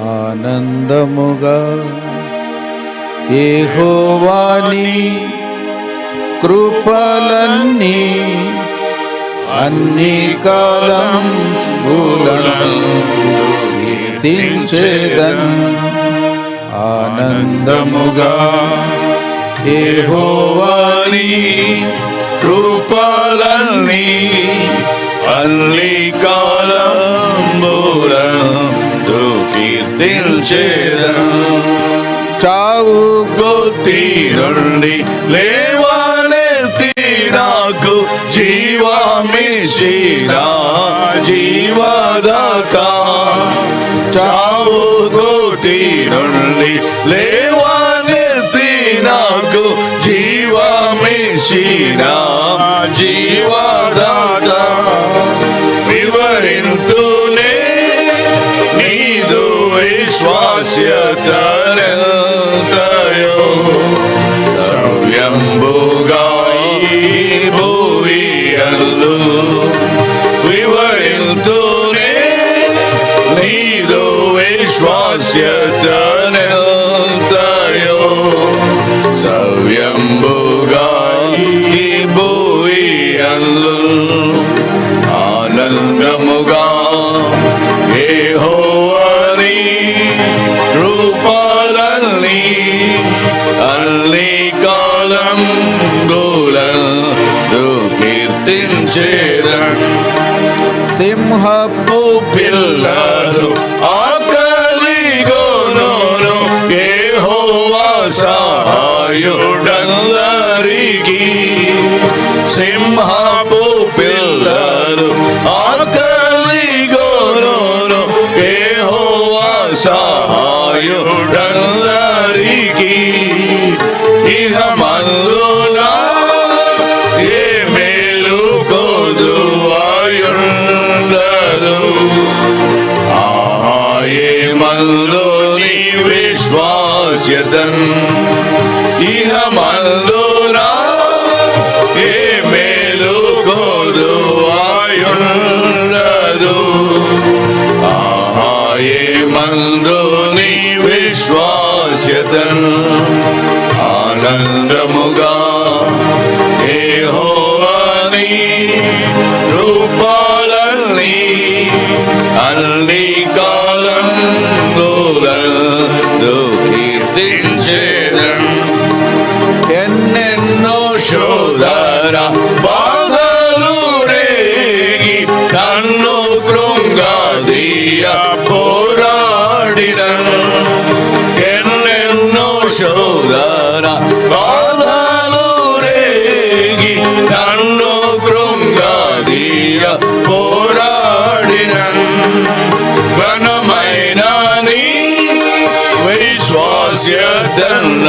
ఆనందముగా. ఏహోవాని కృపలన్నీ అన్ని కాలం కీర్తించేదన్. ఆనందముగా ఏహోవాని కృపలన్నీ అన్ని కీర్తించేదను చావు గొత్తి నుండి లేవాలెత్తి నాకు జీవామిషిరా జీవదాతా చావు గోటి నుండి లేవాలెత్తి నాకు జీవామిషిరా జీవదాతా ఆనందముగా ఏహోవని రూపాలన్నీ అల్లి కాలం గోలను కీర్తించేదన్ సింహపు పిల్లలు ఆకలి ఆకలిగోను ఏహోవా సహాయుడందరికీ సింహ ಯಶೋಧರ ಬಾದಲು ರೇಗಿ ತನ್ನು ಕೃಂಗಾದಿಯ ಹೋರಾಡಿದನು ಎನ್ನೆನ್ನು ಶೋಧರ ಬಾದಲು ರೇಗಿ ತನ್ನು ಕೃಂಗಾದಿಯ ಹೋರಾಡಿದನು ಘನಮೈನಾನಿ ವಿಶ್ವಾಸ್ಯ ತನ್ನ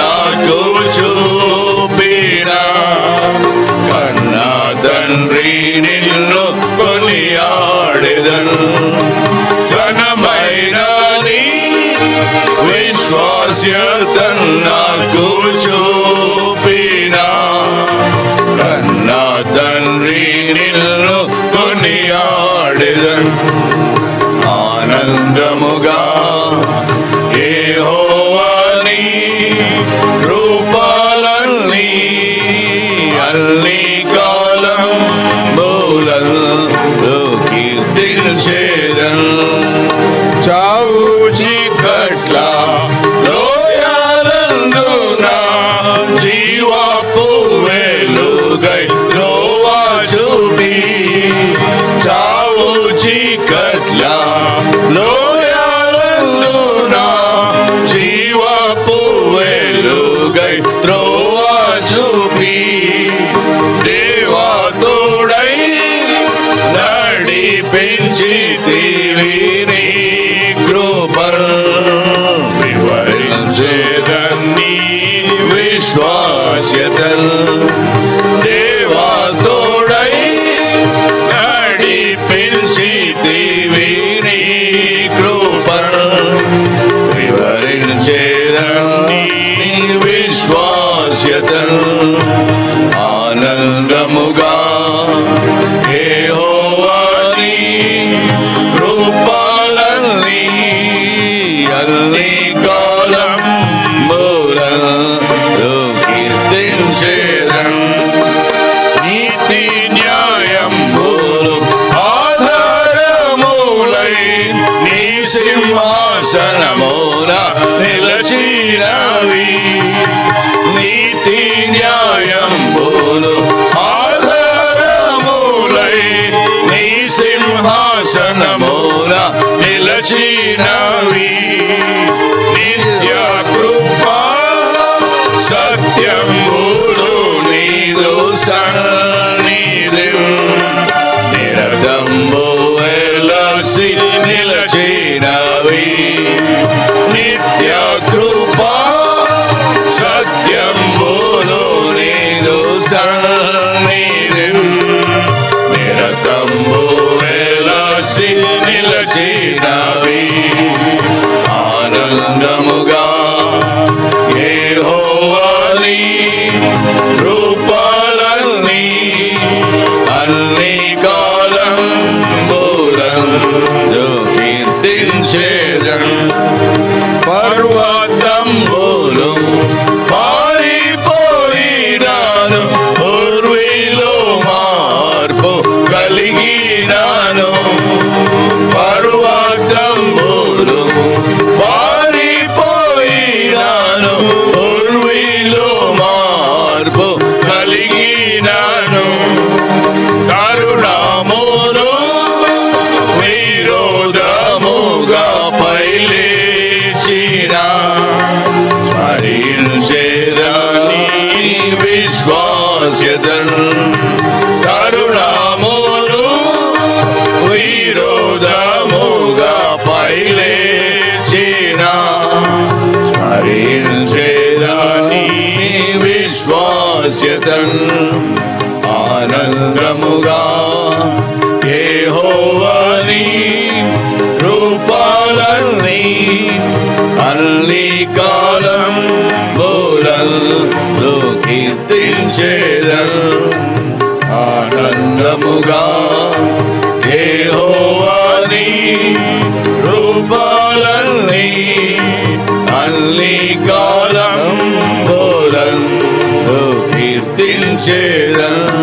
நீரில்லோ துணியாடுதல் ஆனந்த முக తోడుగై త్రోవా చూపి దేవా తోడై నడిపించి దేవిని కృపర్ వివరించేదన్ని విశ్వాస్యతల్ దేవా తో Jeden వచ్చినవి నిత్య కృప సత్యములు నీదు సంగ విమోచ్యతన్ ఆనందముగా ఏ హోవని రూపాలన్నీ అన్ని కాలం బోలల్లో కీర్తించేదన్ ఆనందముగా ఏ హోవా స్థుతించేదను